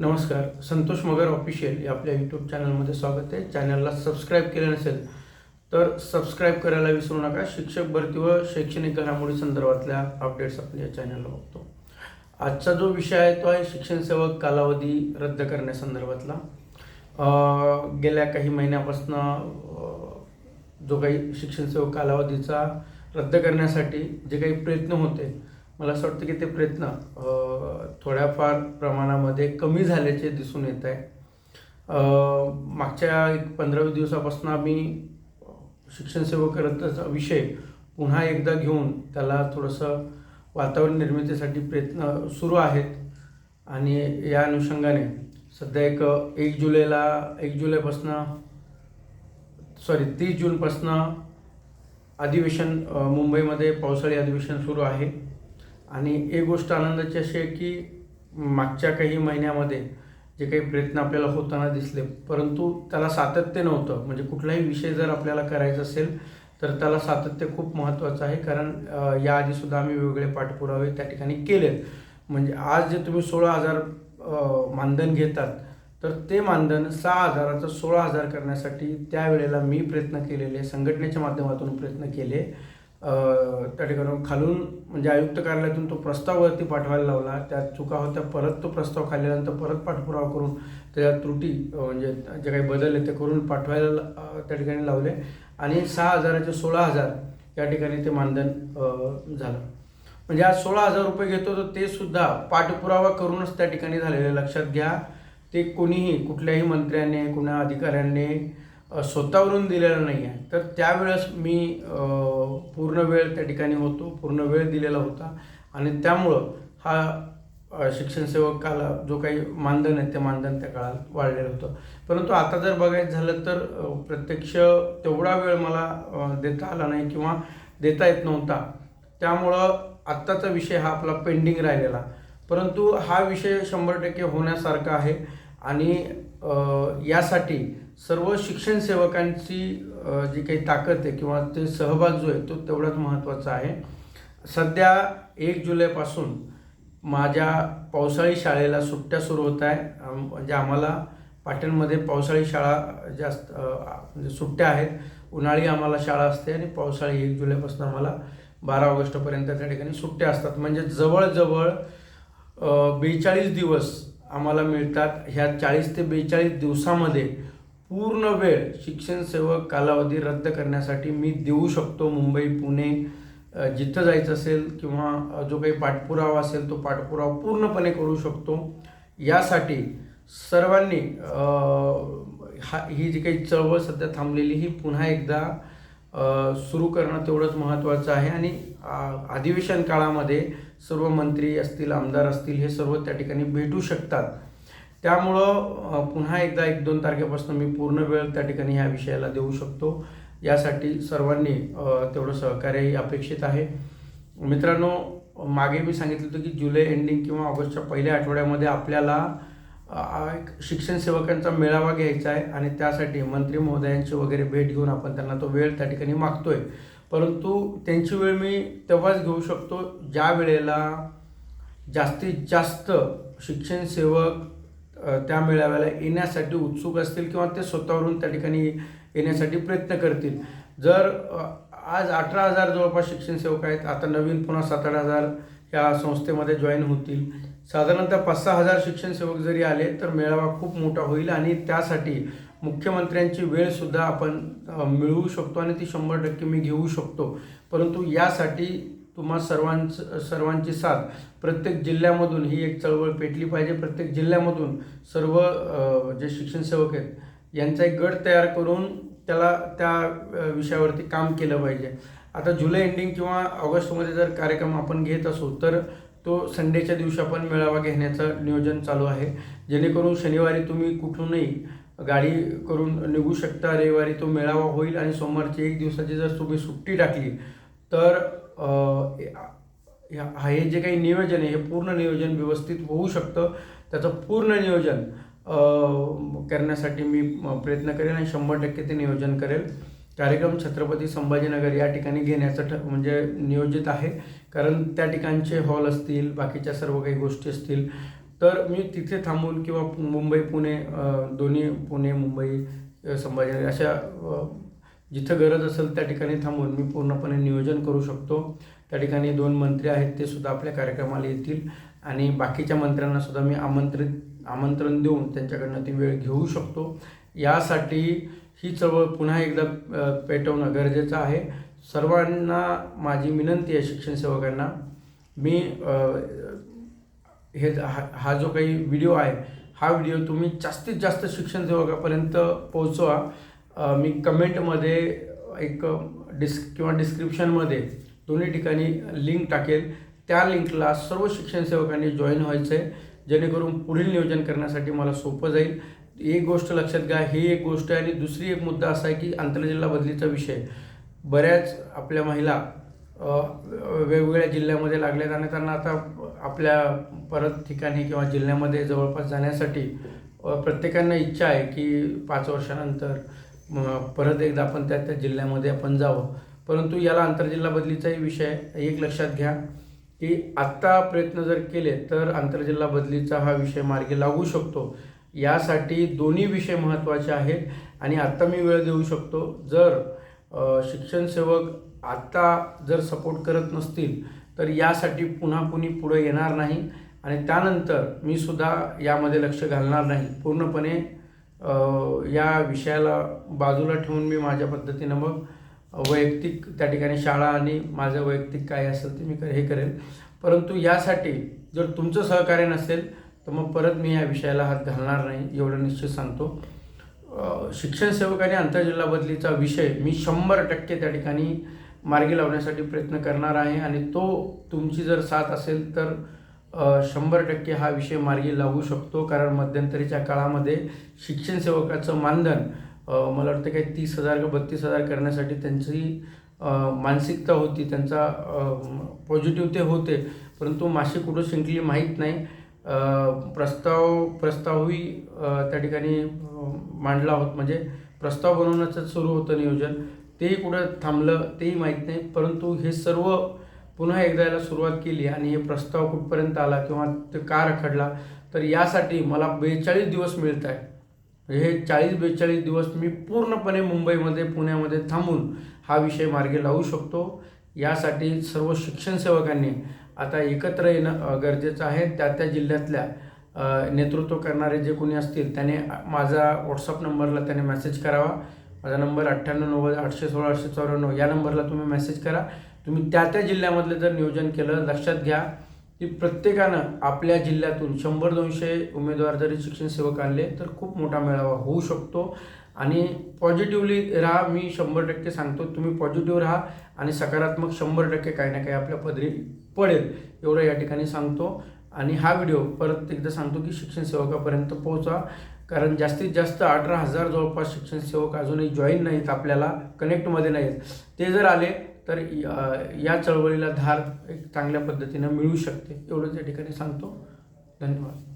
नमस्कार संतोष मगर ऑफिशियल या आपल्या यूट्यूब चॅनलमध्ये स्वागत आहे. चॅनलला सबस्क्राईब केलं नसेल तर सबस्क्राईब करायला विसरू नका. शिक्षक भरती व शैक्षणिक घडामोडी संदर्भातल्या अपडेट्स आपण या चॅनलला बघतो. आजचा जो विषय आहे तो आहे शिक्षण सेवक कालावधी रद्द करण्यासंदर्भातला गेल्या काही महिन्यापासून जो काही शिक्षण सेवक कालावधीचा रद्द करण्यासाठी जे काही प्रयत्न होते मला असं वाटतं की ते प्रयत्न थोड्याफार प्रमाणामध्ये कमी झाल्याचे दिसून येत आहे. मागच्या एक पंधरावी दिवसापासून आम्ही शिक्षण सेवक विषय पुन्हा एकदा घेऊन त्याला थोडंसं वातावरण निर्मितीसाठी प्रयत्न सुरू आहेत. आणि या अनुषंगाने सध्या एक एक जुलैला एक जुलैपासनं सॉरी तीस जूनपासनं अधिवेशन मुंबईमध्ये पावसाळी अधिवेशन सुरू आहे. आणि एक गोष्ट आनंदाची अशी आहे की मागच्या काही महिन्यामध्ये जे काही प्रयत्न आपल्याला होताना दिसले परंतु त्याला सातत्य नव्हतं. म्हणजे कुठलाही विषय जर आपल्याला करायचा असेल तर त्याला सातत्य खूप महत्त्वाचं आहे. कारण याआधीसुद्धा आम्ही वेगवेगळे पाठपुरावे त्या ठिकाणी केलेत. म्हणजे आज जे तुम्ही सोळा हजार मानधन घेतात तर ते मानधन सहा हजाराचं सोळा हजार करण्यासाठी त्यावेळेला मी प्रयत्न केलेले संघटनेच्या माध्यमातून प्रयत्न केले. त्या ठिकाणी खालून म्हणजे आयुक्त कार्यालयातून तो प्रस्ताववरती पाठवायला लावला. त्या चुका होत्या परत तो प्रस्ताव खाल्ल्यानंतर परत पाठपुरावा करून त्याच्या त्रुटी म्हणजे जे काही बदल आहेत ते करून पाठवायला त्या ठिकाणी लावले. आणि सहा हजाराचे सोळा हजार या ठिकाणी ते मानधन झालं. म्हणजे आज सोळा हजार रुपये घेतो तर ते सुद्धा पाठपुरावा करूनच त्या ठिकाणी झालेलं. लक्षात घ्या ते कोणीही कुठल्याही मंत्र्याने कुणा अधिकाऱ्यांनी स्वतःवरून दिलेला नाही आहे तर त्यावेळेस मी पूर्ण वेळ त्या ठिकाणी होतो पूर्ण वेळ दिलेला होता. आणि त्यामुळं हा शिक्षण सेवक काला जो काही मानधन आहे ते मानधन त्या काळात वाढलेलं होतं. परंतु आता जर बघायचं झालं तर प्रत्यक्ष तेवढा वेळ मला देता आला नाही किंवा देता येत नव्हता. त्यामुळं आत्ताचा विषय हा आपला पेंडिंग राहिलेला. परंतु हा विषय शंभर टक्के होण्यासारखा आहे. आणि यासाठी सर्व शिक्षण सेवकांची जी काही ताकद आहे किंवा ते सहभाग जो आहे तो तेवढाच महत्त्वाचा आहे. सध्या एक जुलैपासून माझ्या पावसाळी शाळेला सुट्ट्या सुरू होत आहे म्हणजे आम्हाला पाटणमध्ये पावसाळी शाळा जास्त म्हणजे सुट्ट्या आहेत. उन्हाळी आम्हाला शाळा असते आणि पावसाळी एक जुलैपासून आम्हाला बारा ऑगस्टपर्यंत त्या ठिकाणी सुट्ट्या असतात. म्हणजे जवळजवळ बेचाळीस दिवस आम्हाला मिळतात. ह्या चाळीस ते बेचाळीस दिवसामध्ये पूर्ण वेळ शिक्षण सेवक कालावधी रद्द करण्यासाठी मी देऊ शकतो मुंबई पुणे जिथं जायचं असेल किंवा जो काही पाठपुरावा असेल तो पाठपुरावा पूर्णपणे करू शकतो. यासाठी सर्वांनी हा ही जी काही चळवळ सध्या थांबलेली ही पुन्हा एकदा सुरू करणं तेवढंच महत्त्वाचं आहे. आणि अधिवेशन काळामध्ये सर्व मंत्री असतील आमदार असतील हे सर्व त्या ठिकाणी भेटू शकतात. त्यामुळं पुन्हा एकदा एक दोन तारखेपासून मी पूर्ण वेळ त्या ठिकाणी ह्या विषयाला देऊ शकतो. यासाठी सर्वांनी तेवढं सहकार्यही अपेक्षित आहे. मित्रांनो मागे मी सांगितलं होतं की जुलै एंडिंग किंवा ऑगस्टच्या पहिल्या आठवड्यामध्ये आपल्याला एक शिक्षण सेवकांचा मेळावा घ्यायचा आहे आणि त्यासाठी मंत्री महोदयांची वगैरे भेट घेऊन आपण त्यांना तो वेळ त्या ठिकाणी मागतो आहे परंतु त्यांची वेळ मी तेव्हाच घेऊ शकतो ज्या वेळेला जास्तीत जास्त शिक्षण सेवक त्या मेळाव्याला येण्यासाठी उत्सुक असतील किंवा ते स्वतःवरून त्या ठिकाणी येण्यासाठी प्रयत्न करतील. जर आज अठरा हजार जवळपास शिक्षण सेवक आहेत आता नवीन पुन्हा सात आठ हजार या संस्थेमध्ये जॉईन होतील. साधारणतः पाच सहा हजार शिक्षण सेवक जरी आले तर मेळावा खूप मोठा होईल आणि त्यासाठी मुख्यमंत्र्यांची वेळसुद्धा आपण मिळवू शकतो आणि ती शंभर टक्के मी घेऊ शकतो. परंतु यासाठी तुम्हा सर्वांच सर्वांची साथ. प्रत्येक जिल्ह्यामधून ही एक चळवळ पेटली पाहिजे. प्रत्येक जिल्ह्यामधून सर्व जे शिक्षण सेवक आहेत यांचा एक गट तयार करून त्याला त्या विषयावरती काम केलं पाहिजे. आता जुलै एंडिंग किंवा ऑगस्टमध्ये जर कार्यक्रम आपण घेत असू तर तो संडेच्या दिवशी आपण मेळावा घेण्याचं नियोजन चालू आहे. जेणेकरून शनिवारी तुम्ही कुठूनही गाडी करून निघू शकता. रविवारी तो मेळावा होईल आणि सोमवारची एक दिवसाची जर तुम्ही सुट्टी टाकली तर हा हे जे काही नियोजन आहे हे पूर्ण नियोजन व्यवस्थित होऊ शकतं. त्याचं पूर्ण नियोजन करण्यासाठी मी प्रयत्न करेन आणि शंभर टक्के ते नियोजन करेल. कार्यक्रम छत्रपती संभाजीनगर या ठिकाणी घेण्याचं ठ म्हणजे नियोजित आहे. कारण त्या ठिकाणचे हॉल असतील बाकीच्या सर्व काही गोष्टी असतील. तर मी तिथे थांबून किंवा मुंबई पुणे दोन्ही पुणे मुंबई संभाजीनगर अशा जिथं गरज असेल त्या ठिकाणी थांबून मी पूर्णपणे नियोजन करू शकतो. त्या ठिकाणी दोन मंत्री आहेत ते सुद्धा आपल्या कार्यक्रमाला येतील. आणि बाकीच्या मंत्र्यांना सुद्धा मी आमंत्रित आमंत्रण देऊन त्यांच्याकडनं ती वेळ घेऊ शकतो. यासाठी ही चळवळ पुन्हा एकदा पेटवणं गरजेचं आहे. सर्वांना माझी विनंती आहे शिक्षण सेवकांना. मी हे हा हा जो काही व्हिडिओ आहे हा व्हिडिओ तुम्ही जास्तीत जास्त शिक्षण सेवकापर्यंत पोहोचवा. मी कमेंटमध्ये एक डिस् किंवा डिस्क्रिप्शनमध्ये दोन्ही ठिकाणी लिंक टाकेल. त्या लिंकला सर्व शिक्षण सेवकांनी जॉईन व्हायचं आहे जेणेकरून पुढील नियोजन करण्यासाठी मला सोपं जाईल. एक गोष्ट लक्षात घ्या ही एक गोष्ट आहे आणि दुसरी एक मुद्दा असा आहे की आंतरजिल्हा बदलीचा विषय बऱ्याच आपल्या महिला वेगवेगळ्या जिल्ह्यामध्ये लागल्यात आणि त्यांना आता आपल्या परत ठिकाणी किंवा जिल्ह्यामध्ये जवळपास जाण्यासाठी प्रत्येकांना इच्छा आहे की पाच वर्षानंतर परत एकदा आपण त्या त्या जिल्ह्यामध्ये आपण जावं. परंतु याला आंतरजिल्हा बदलीचाही विषय एक लक्षात घ्या की आत्ता प्रयत्न जर केले तर आंतरजिल्हा बदलीचा हा विषय मार्गी लागू शकतो. यासाठी दोन्ही विषय महत्त्वाचे आहेत आणि आत्ता मी वेळ देऊ शकतो. जर शिक्षणसेवक शिक्षण सेवक आत्ता जर सपोर्ट करत नसतील तर यासाठी पुन्हा कुणी पुढे येणार नाही आणि त्यानंतर मी सुद्धा यामध्ये लक्ष घालणार नाही. पूर्णपणे या विषयाला बाजूला ठेवून मी माझ्या पद्धतीनं मग वैयक्तिक त्या ठिकाणी शाळा आणि माझं वैयक्तिक काय असेल ते मी कर- हे करेल. परंतु यासाठी जर तुमचं सहकार्य नसेल तर मग परत मी या विषयाला हात घालणार नाही एवढं निश्चित सांगतो. शिक्षण सेवक आणि आंतरजिल्हा बदलीचा विषय मी शंभर टक्के त्या ठिकाणी मार्गी लावण्यासाठी प्रयत्न करणार आहे आणि तो तुमची जर साथ असेल तर शंभर टक्के हा विषय मार्गी लागू शकतो कारण मध्यंतरीच्या काळामध्ये शिक्षण सेवकाचं मानधन मला वाटतं काही तीस हजार का बत्तीस हजार करण्यासाठी त्यांची मानसिकता होती त्यांचा पॉझिटिव्ह ते होते परंतु मासे कुठं शिंकली माहीत नाही. प्रस्ताव प्रस्तावही त्या ठिकाणी मांडला होत म्हणजे प्रस्ताव बनवण्याचं सुरू होतं नियोजन. तेही कुठं थांबलं तेही माहीत नाही परंतु हे सर्व पुन्हा एकदा याला सुरुवात केली आणि हे प्रस्ताव कुठपर्यंत आला किंवा ते का रखडला तर यासाठी मला बेचाळीस दिवस मिळत आहे हे चाळीस बेचाळीस दिवस मी पूर्णपणे मुंबईमध्ये पुण्यामध्ये थांबून हा विषय मार्गी लावू शकतो. यासाठी सर्व शिक्षण सेवकांनी आता एकत्र येणं गरजेचं आहे. त्या त्या जिल्ह्यातल्या नेतृत्व करणारे जे कोणी असतील त्याने माझा व्हॉट्सअप नंबरला त्याने मेसेज करावा. माझा नंबर अठ्ठ्याण्णव नव्वद आठशे सोळा आठशे चौऱ्याण्णव या नंबरला तुम्ही मेसेज करा. तुम्ही त्या त्या जिल्ह्यामधलं जर नियोजन केलं लक्षात घ्या की प्रत्येकानं आपल्या जिल्ह्यातून शंभर दोनशे उमेदवार जरी शिक्षण सेवक आणले तर खूप मोठा मेळावा होऊ शकतो. आणि पॉझिटिव्हली राहा मी शंभर टक्के सांगतो तुम्ही पॉझिटिव्ह राहा आणि सकारात्मक शंभर टक्के काही ना काही आपल्या पदरी पडेल एवढं या ठिकाणी सांगतो. आणि हा व्हिडिओ परत एकदा सांगतो की शिक्षण सेवकापर्यंत पोहोचा. कारण जास्तीत जास्त अठरा हजार जवळपास शिक्षण सेवक अजूनही जॉईन नाहीत आपल्याला कनेक्टमध्ये नाहीत. ते जर आले तर या- या चळवळीला धार एक चांगल्या पद्धतीनं मिळू शकते एवढंच या ठिकाणी सांगतो. धन्यवाद.